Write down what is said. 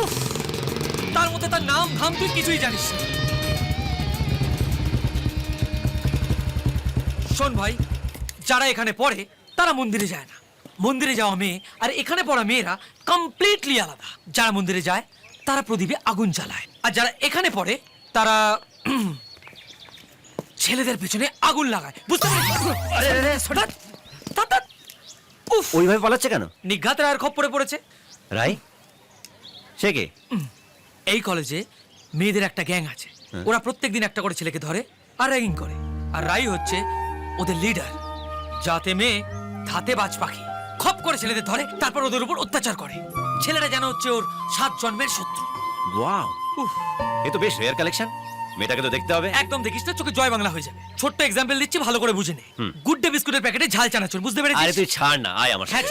উফ! তার মধ্যে তার নাম ধাম তুই কিছুই জানিস না। শোন ভাই যারা এখানে পড়ে তারা মন্দিরে যায় না। মন্দিরে যাওয়া মেয়ে আর এখানে পড়া মেয়েরা কমপ্লিটলি আলাদা। যারা মন্দিরে যায় তারা প্রদীপে আগুন জ্বালায়। আর যারা এখানে পড়ে তারা ছেলেদের পেছনে আগুন লাগায়। বুঝতে হঠাৎ, ওইভাবে পালাচ্ছে কেন? নিঘাত রায়ের খপ্পরে পড়েছে। রাই? সে কে? এই কলেজে মেয়েদের একটা গ্যাং আছে। হ্যাঁ। ওরা প্রত্যেকদিন একটা করে ছেলেকে ধরে আর র্যাগিং করে। আর রাই হচ্ছে ওদের লিডার যাতে মেয়ে ধাতে বাজ পাখি খপ করে ছেলেদের ধরে তারপর ওদের উপর অত্যাচার করে। ছেলেরা যেন হচ্ছে ওর সাত জন্মের শত্রু। ওয়াও। উফ, এ তো বেশ রেয়ার কালেকশন মেয়েটাকে তো দেখতে হবে। একদম দেখিস না চোখে জয় বাংলা হয়ে যাবে। ছোট্ট এক্সাম্পল দিচ্ছি ভালো করে বুঝে নে। গুড ডে বিস্কুটের প্যাকেটে ঝাল চানাচুর বুঝতে আরে পেরেছিস তুই ছাড় না আয় আমার হ্যাঁ